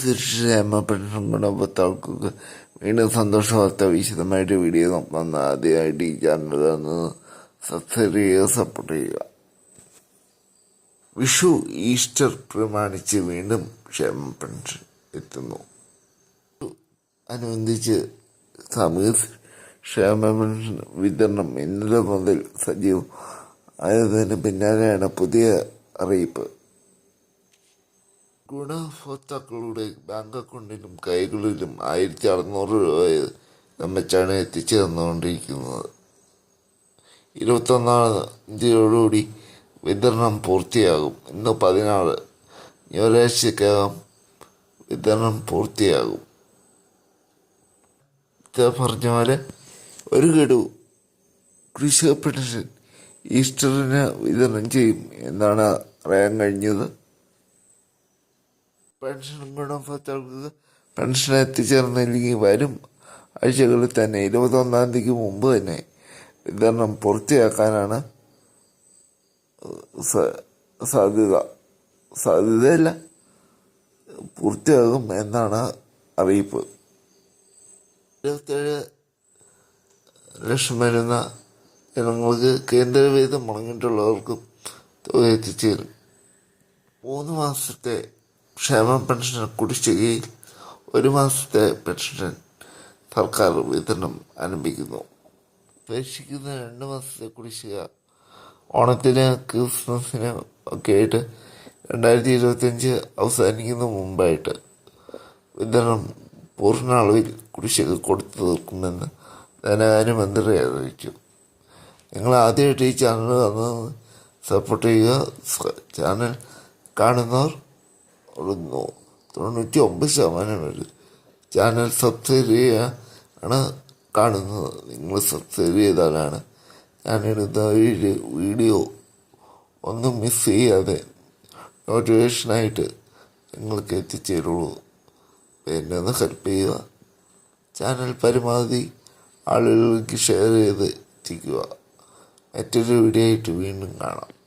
ക്ഷേമ പെൻഷൻ ഗുണഭോക്താക്കൾക്ക് വീണ്ടും സന്തോഷ വാർത്ത വിശദമായിട്ട് വീഡിയോ നോക്കുന്ന ആദ്യമായിട്ട് ഈ ചാനൽ തന്ന് സബ്സ്ക്രൈബ് ചെയ്യുക സപ്പോർട്ട് ചെയ്യുക. വിഷു ഈസ്റ്റർ പ്രമാണിച്ച് വീണ്ടും ക്ഷേമ പെൻഷൻ എത്തുന്നു. അനുബന്ധിച്ച് സാമൂഹ്യ ക്ഷേമ പെൻഷൻ വിതരണം ഇന്നലെ മുതൽ സജീവം ആയതിന് പിന്നാലെയാണ് പുതിയ അറിയിപ്പ്. ഗുണഭോക്താക്കളുടെ ബാങ്ക് അക്കൗണ്ടിലും കൈകളിലും ആയിരത്തി അറുന്നൂറ് രൂപ നമ്മച്ചാണ് എത്തിച്ചു തന്നുകൊണ്ടിരിക്കുന്നത്. ഇരുപത്തൊന്നാം തീയതിയോടുകൂടി വിതരണം പൂർത്തിയാകും. ഇന്ന് പതിനാറ് ഞായറാഴ്ചക്കകം വിതരണം പൂർത്തിയാകും. ഇത് പറഞ്ഞ പോലെ ഒരു ഗഡു കൃഷി പെൻഷൻ ഈസ്റ്ററിന് വിതരണം ചെയ്യും എന്നാണ് അറിയാൻ കഴിഞ്ഞത്. പെൻഷൻ ഗുണഭോക്താക്കൾക്ക് പെൻഷൻ എത്തിച്ചേർന്നില്ലെങ്കിൽ വരും ആഴ്ചകളിൽ തന്നെ ഇരുപത്തൊന്നാം തീയതിക്ക് മുമ്പ് തന്നെ വിതരണം പൂർത്തിയാക്കാനാണ് സാധ്യത. സാധ്യതയല്ല പൂർത്തിയാകും എന്നാണ് അറിയിപ്പ്. ഇരുപത്തേഴ് ലക്ഷം വരുന്ന ജനങ്ങൾക്ക് കേന്ദ്രവിഹിതം മുടങ്ങിയിട്ടുള്ളവർക്കും തുക എത്തിച്ചേരും. മൂന്ന് മാസത്തെ ക്ഷേമ പെൻഷൻ കുടിശ്ശികയിൽ ഒരു മാസത്തെ പെൻഷൻ സർക്കാർ വിതരണം ആരംഭിക്കുന്നു. പ്രതീക്ഷിക്കുന്ന രണ്ട് മാസത്തെ കുടിശ്ശിക ഓണത്തിന് ക്രിസ്മസിന് ഒക്കെ ആയിട്ട് രണ്ടായിരത്തി ഇരുപത്തിയഞ്ച് അവസാനിക്കുന്ന മുമ്പായിട്ട് വിതരണം പൂർണ അളവിൽ കുടിശ്ശിക കൊടുത്തു തീർക്കുമെന്ന് ധനകാര്യമന്ത്രി അറിയിച്ചു. നിങ്ങൾ ആദ്യമായിട്ട് ഈ ചാനൽ വന്നത് സപ്പോർട്ട് ചെയ്യുക ചാനൽ കാണുന്നവർ ഒരു നൂ- തൊണ്ണൂറ്റി ഒമ്പത് ശതമാനം പേര് ചാനൽ സബ്സ്ക്രൈബ് ചെയ്യുക ആണ് കാണുന്നത്. നിങ്ങൾ സബ്സ്ക്രൈബ് ചെയ്താലാണ് ഞാനിടുന്ന ഒരു വീഡിയോ ഒന്നും മിസ് ചെയ്യാതെ നോട്ടിഫിക്കേഷനായിട്ട് നിങ്ങൾക്ക് എത്തിച്ചേരുള്ളൂ. എന്നെ ഒന്ന് ഹെൽപ്പ് ചെയ്യുക. ചാനൽ പരമാവധി ആളുകൾക്ക് ഷെയർ ചെയ്ത് എത്തിക്കുക. മറ്റൊരു വീഡിയോ ആയിട്ട് വീണ്ടും കാണാം.